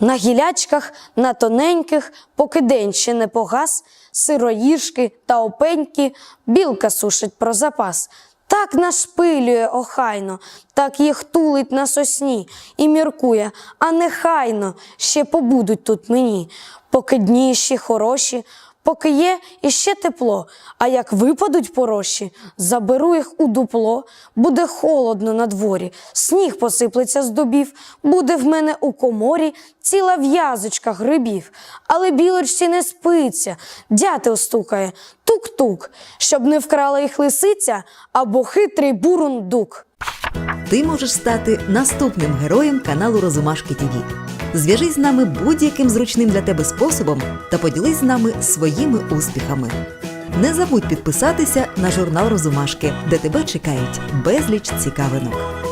На гілячках, на тоненьких, поки день ще не погас, сироїжки та опеньки білка сушить про запас. Так нашпилює охайно, так їх тулить на сосні і міркує, а нехайно ще побудуть тут мені, поки дні ще хороші, поки є іще тепло, а як випадуть порожчі, заберу їх у дупло, буде холодно на дворі, сніг посиплеться з дубів, буде в мене у коморі ціла в'язочка грибів. Але білочці не спиться, дятел стукає, тук-тук, щоб не вкрала їх лисиця або хитрий бурундук. Ти можеш стати наступним героєм каналу Розумашки ТВ. Зв'яжись з нами будь-яким зручним для тебе способом та поділись з нами своїми успіхами. Не забудь підписатися на журнал Розумашки, де тебе чекають безліч цікавинок.